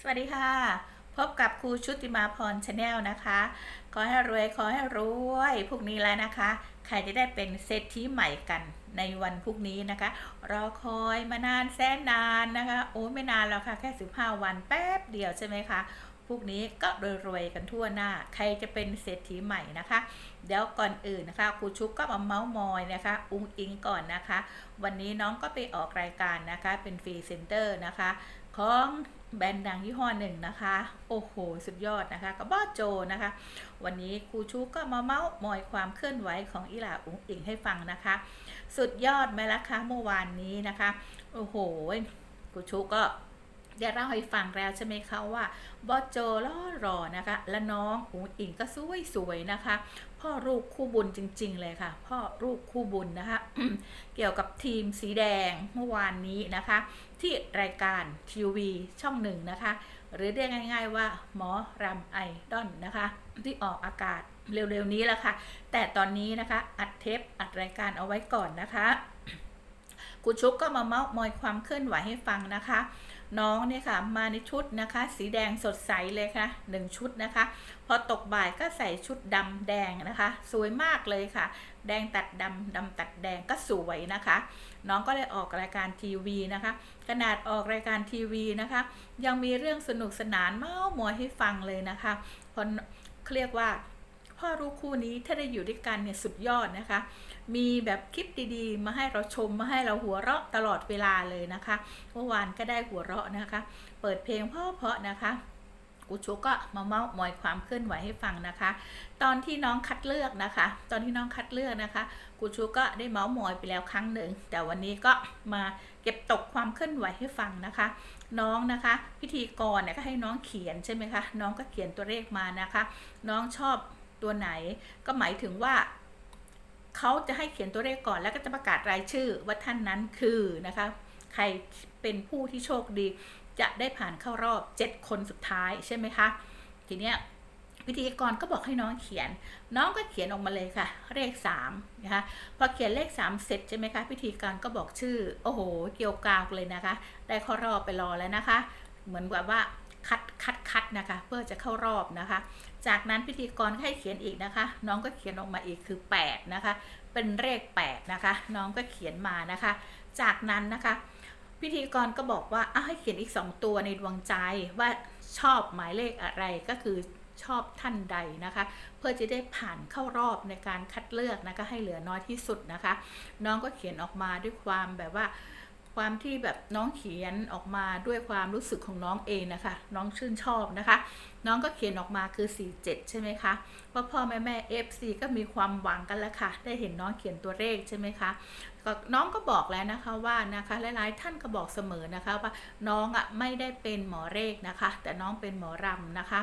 สวัสดีค่ะ พบกับครูชุติมาพรชาแนลนะคะ ขอให้รวยขอให้รวยพวกนี้แล้วนะคะ ใครจะได้เป็นเศรษฐีใหม่กันในวันพรุ่งนี้นะคะ รอคอยมานานแสนนานนะคะ โอ้ไม่นานแล้วค่ะ แค่ 15 วันแป๊บเดียวใช่ไหมคะพวกนี้ก็รวยๆกันทั่วหน้า ใครจะเป็นเศรษฐีใหม่นะคะ เดี๋ยวก่อนอื่นนะคะครูชุกก็มาเมาส์มอยนะคะ อุ้งอิงก่อนนะคะ วันนี้น้องก็ไปออกรายการนะคะ เป็นฟรีเซนเตอร์นะคะ ของ แบรนด์ดังยี่ห้อหนึ่งนะคะ โอ้โห สุดยอดนะคะกับบอสโจนะคะ วันนี้ครูชูก็มาเมาส์มอยความเคลื่อนไหวของอิหร่าอุ๋งอิงให้ฟังนะคะ สุดยอดไหมล่ะคะเมื่อวานนี้นะคะ โอ้โหครูชูก็ ได้เล่าให้ฟังแล้วใช่ไหมคะว่าบอโจล่อรอนะคะ และน้องอุ๋งอิงก็สวยสวยๆนะคะ พ่อลูกคู่บุญจริง ๆ เลยค่ะ พ่อลูกคู่บุญนะคะ เกี่ยวกับทีมสีแดงเมื่อวานนี้นะคะ ที่รายการทีวีช่องหนึ่งนะคะ หรือเรียกง่าย ๆ ว่า หมอรำไอดอนนะคะ ที่ออกอากาศเร็วๆนี้แล้วค่ะ แต่ตอนนี้นะคะ อัดเทปอัดรายการเอาไว้ก่อนนะคะกูชุกก็มาเมาส์มอยความเคลื่อนไหวให้ฟังนะคะ น้องเนี่ยค่ะ มาในชุดนะคะ สีแดงสดใสเลยค่ะหนึ่งชุดนะคะ พอตกบ่ายก็ใส่ชุดดำแดงนะคะ สวยมากเลยค่ะ แดงตัดดำดำตัดแดงก็สวยนะคะ น้องก็เลยออกรายการทีวีนะคะ ขนาดออกรายการทีวีนะคะ ยังมีเรื่องสนุกสนานเมาส์มอยให้ฟังเลยนะคะเพราะเขาเรียกว่า พ่อลูกคู่นี้ถ้าได้อยู่ด้วยกันเนี่ยสุดยอดนะคะ มีแบบคลิปดีๆ มาให้เราชมมาให้เราหัวเราะตลอดเวลาเลยนะคะเมื่อวานก็ได้หัวเราะนะคะ เปิดเพลงเพาะๆนะคะกูชูก็มาเมาส์มอยความเคลื่อนไหวให้ฟังนะคะ ตอนที่น้องคัดเลือกนะคะ ตอนที่น้องคัดเลือกนะคะกูชูก็ได้เมาส์มอยไปแล้วครั้งหนึ่ง แต่วันนี้ก็มาเก็บตกความเคลื่อนไหวให้ฟังนะคะ น้องนะคะ พิธีกรเนี่ยก็ให้น้องเขียนใช่ไหมคะ น้องก็เขียนตัวเลขมานะคะ น้องชอบ ตัวไหน ก็หมายถึงว่าเขาจะให้เขียนตัวเลขก่อนแล้วก็จะประกาศรายชื่อว่าท่านนั้นคือนะคะ ใครเป็นผู้ที่โชคดี จะได้ผ่านเข้ารอบ 7 คนสุดท้ายใช่ไหมคะ ทีเนี้ยพิธีกรก็บอกให้น้องเขียน น้องก็เขียนออกมาเลยค่ะ เลข3นะคะ พอเขียนเลข 3 เสร็จใช่ไหมคะ พิธีกรก็บอกชื่อ โอ้โห เกี่ยวกาวเลยนะคะ ได้เข้ารอบไปรอแล้วนะคะ เหมือนแบบว่า คัดคัดคัดนะคะ เพื่อจะเข้ารอบนะคะ จากนั้นพิธีกรให้เขียนอีกนะคะ น้องก็เขียนออกมาอีกคือ8นะคะ เป็นเลข8นะคะ น้องก็เขียนมานะคะ จากนั้นนะคะ พิธีกรก็บอกว่าอ้าให้เขียนอีก 2 ตัวในดวงใจว่าชอบหมายเลขอะไรก็คือชอบท่านใดนะคะ เพื่อจะได้ผ่านเข้ารอบในการคัดเลือกนะคะ ให้เหลือน้อยที่สุดนะคะ น้องก็เขียนออกมาด้วยความแบบว่า ความที่แบบน้องเขียนออกมาด้วยความรู้สึกของน้องเองนะคะ น้องชื่นชอบนะคะ น้องก็เขียนออกมาคือ 47 ใช่ไหมคะพ่อพ่อแม่แม่ FC ก็มีความหวังกันแล้วค่ะ ได้เห็นน้องเขียนตัวเลขใช่ไหมคะก็น้องก็บอกแล้วนะคะว่านะคะหลายๆท่านก็บอกเสมอนะคะว่าน้องอะไม่ได้เป็นหมอเลขนะคะ แต่น้องเป็นหมอรำนะคะ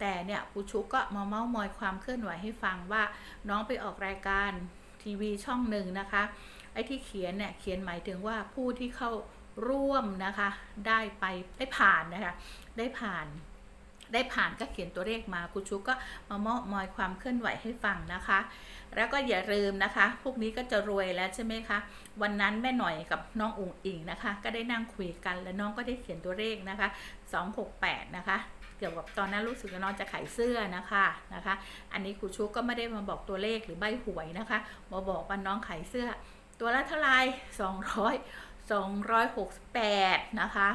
แต่เนี่ยครูชุกก็มาเมาส์มอยความเคลื่อนไหวให้ฟังว่า น้องไปออกรายการทีวีช่องหนึ่งนะคะ ไอ้ที่เขียนเนี่ยเขียนหมายถึงว่าผู้ที่เข้าร่วมนะคะ ได้ไปได้ผ่านนะคะ ได้ผ่านได้ผ่านก็เขียนตัวเลขมาครูชุกก็มาเมาะมอยความเคลื่อนไหวให้ฟังนะคะ แล้วก็อย่าลืมนะคะ พวกนี้ก็จะรวยแล้วใช่ไหมคะ วันนั้นแม่หน่อยกับน้องอุ๋งอิงนะคะ ก็ได้นั่งคุยกันแล้วน้องก็ได้เขียนตัวเลขนะคะ 268 นะคะ เกี่ยวกับตอนนั้นรู้สึกว่าน้องจะขายเสื้อนะคะนะคะ อันนี้ครูชุกก็ไม่ได้มาบอกตัวเลขหรือใบหวยนะคะมาบอกว่าน้องขายเสื้อ ตัวละเท่าไหร่200 268นะคะ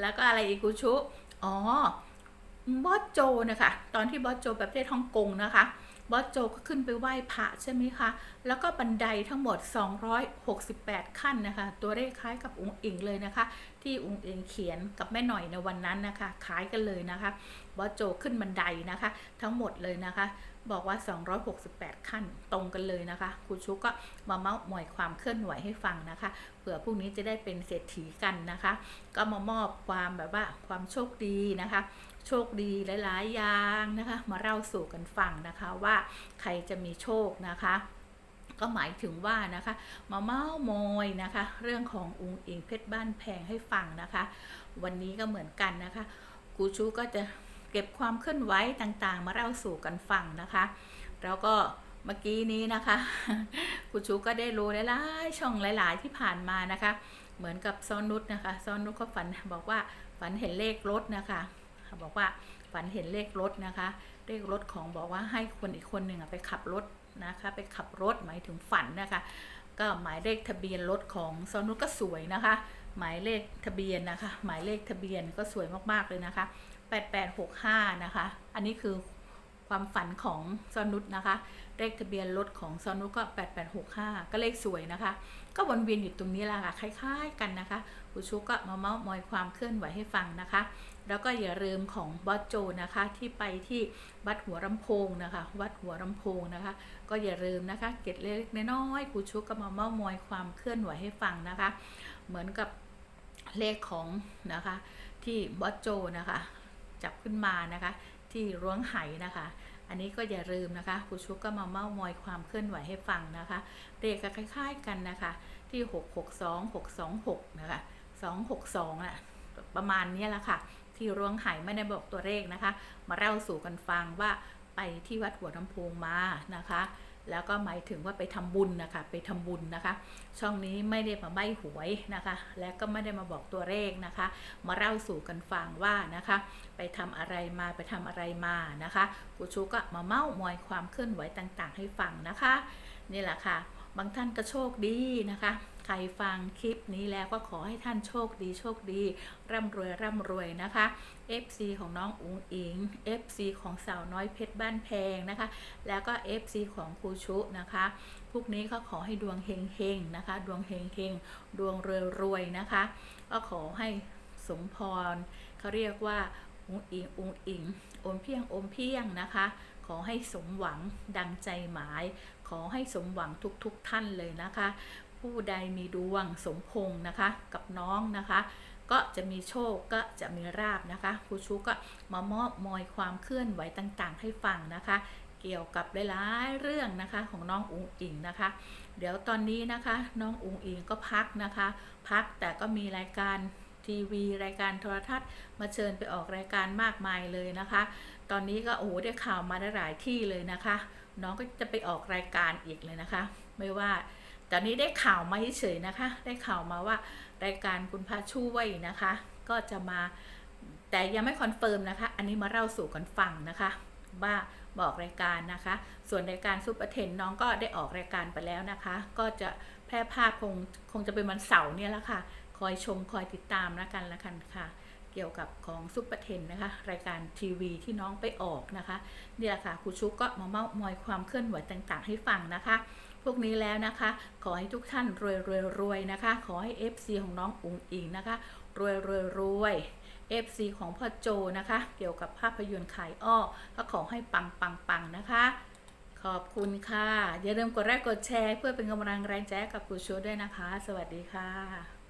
แล้วก็อะไรอีกครูชุ อ๋อบอสโจนะคะ ตอนที่บอสโจไปประเทศฮ่องกงนะคะบอสโจก็ขึ้นไปไหว้พระใช่ไหมคะ แล้วก็บันไดทั้งหมด 268 ขั้นนะคะ ตัวเลขคล้ายกับอุงอิงเลยนะคะ ที่อุงอิงเขียนกับแม่หน่อยในวันนั้นนะคะ คล้ายกันเลยนะคะบอสโจขึ้นบันไดนะคะ ทั้งหมดเลยนะคะ บอกว่า 268 ขั้นตรงกันเลยนะคะครูชุกก็มาเมาส์มอยความเคลื่อนไหวให้ฟังนะคะ เผื่อพรุ่งนี้จะได้เป็นเศรษฐีกันนะคะ ก็มามอบความแบบว่าความโชคดีนะคะโชคดีหลาย ๆ อย่างนะคะ มาเล่าสู่กันฟังนะคะว่าใครจะมีโชคนะคะ ก็หมายถึงว่านะคะ มาเมาส์มอยนะคะ เรื่องขององค์เองเพชรบ้านแพงให้ฟังนะคะ วันนี้ก็เหมือนกันนะคะกูชูก็จะ เก็บความเคลื่อนไหวต่างๆ มาเล่าสู่กันฟังนะคะ แล้วก็เมื่อกี้นี้นะคะกูชูก็ได้รู้หลายๆช่องหลายๆที่ผ่านมานะคะ เหมือนกับซ้อนนุชนะคะซ้อนนุชก็ฝันบอกว่าฝันเห็นเลขรถนะคะบอกว่าฝันเห็นเลขรถนะคะเลขรถของบอกว่าให้คนอีกคนหนึ่งไปขับรถนะคะ ไปขับรถหมายถึงฝันนะคะ ก็หมายเลขทะเบียนรถของซ้อนนุชก็สวยนะคะ หมายเลขทะเบียนนะคะ หมายเลขทะเบียนก็สวยมากๆเลยนะคะ 8865 นะคะ อันนี้คือความฝันของซอนุชนะคะ เลขทะเบียนรถของซอนุชก็ 8865 ก็เลขสวยนะคะ ก็วนเวียนอยู่ตรงนี้ละค่ะ คล้ายๆกันนะคะครูชุกก็มาเมาส์มอยความเคลื่อนไหวให้ฟังนะคะ แล้วก็อย่าลืมของบอสโจนะคะที่ไปที่วัดหัวลำโพงนะคะ วัดหัวลำโพงนะคะ ก็อย่าลืมนะคะ เก็ดเล็กๆน้อยๆครูชุกก็มาเมาส์มอยความเคลื่อนไหวให้ฟังนะคะ เหมือนกับเลขของนะคะที่บอสโจนะคะ จับขึ้นมานะคะ ที่ร้วงไหนะคะ อันนี้ก็อย่าลืมนะคะครูชุกก็มาเม้ามอยความเคลื่อนไหวให้ฟังนะคะเลขก็คล้ายๆกันนะคะ ที่ 662 626 นะคะ 262อะประมาณนี้แหละค่ะ ที่ร้วงไหไม่ได้บอกตัวเลขนะคะ มาเล่าสู่กันฟังว่าไปที่วัดหัวลำโพงมานะคะ แล้วก็หมายถึงว่าไปทำบุญนะคะไปทำบุญนะคะ ช่องนี้ไม่ได้มาใบหวยนะคะ และก็ไม่ได้มาบอกตัวเลขนะคะ มาเล่าสู่กันฟังว่านะคะ ไปทำอะไรมาไปทำอะไรมานะคะกูชูก็มาเม้ามอยความเคลื่อนไหวต่างๆ ให้ฟังนะคะ นี่แหละค่ะ บางท่านก็โชคดีนะคะ รฟังคลิปนี้แล้วก็ขอให้ท่านโชคดีโชคดี ร่ำรวยร่ำรวยนะคะ FC ของน้องอุ๋งอิง FC ของสาวน้อยเพชรบ้านแพงนะคะ แล้วก็ FC ของครูชุนะคะพวกนี้ก็ขอให้ดวงเฮงเฮงๆนะคะ ดวงเฮงเฮงๆดวงรวยรวยๆนะคะ ก็ขอให้สมพรเขาเรียกว่าอุ๋งอิงอุ๋งอิงอมเพียงอมเพียงนะคะขอให้สมหวังดังใจหมาย ขอให้สมหวังทุกๆทท่านเลยนะคะ ผู้ใดมีดวงสมพงษ์นะคะ กับน้องนะคะ ก็จะมีโชคก็จะมีราบนะคะครูชูก็มามอบมอยความเคลื่อนไหวต่างๆ ให้ฟังนะคะ เกี่ยวกับหลายๆเรื่องนะคะของน้องอุ๋งอิงนะคะ เดี๋ยวตอนนี้นะคะ น้องอุ๋งอิงก็พักนะคะ พักแต่ก็มีรายการทีวีรายการโทรทัศน์มาเชิญไปออกรายการมากมายเลยนะคะ ตอนนี้ก็โอ้โหได้ข่าวมาได้หลายที่เลยนะคะ น้องก็จะไปออกรายการอีกเลยนะคะ ไม่ว่า ตอนนี้ได้ข่าวมาเฉยนะคะ ได้ข่าวมาว่ารายการคุณพระช่วยนะคะ ก็จะมาแต่ยังไม่คอนเฟิร์มนะคะ อันนี้มาเล่าสู่กันฟังนะคะ ว่าบอกรายการนะคะ ส่วนรายการซุปเปอร์เทนน้องก็ได้ออกรายการไปแล้วนะคะ ก็จะแพร่ภาพคงคงจะเป็นวันเสาร์เนี่ยแหละค่ะ คอยชมคอยติดตามแล้วกันละกันค่ะ เกี่ยวกับของซุปเปอร์เทนนะคะ รายการทีวีที่น้องไปออกนะคะ เนี่ยแหละค่ะครูชุกก็มาเมามอยความเคลื่อนไหวต่างๆ ให้ฟังนะคะ พวกนี้แล้วนะคะ ขอให้ทุกท่านรวยรวยรวยนะคะ ขอให้ FC ของน้องอุ๋งอิงนะคะ รวยรวยรวย FC ของพ่อโจนะคะ เกี่ยวกับภาพยนตร์ขายอ้อ ก็ขอให้ปังปังปังนะคะ ขอบคุณค่ะ อย่าลืมกดไลค์กดแชร์ เพื่อเป็นกำลังแรงใจกับครูชูด้วยนะคะ สวัสดีค่ะ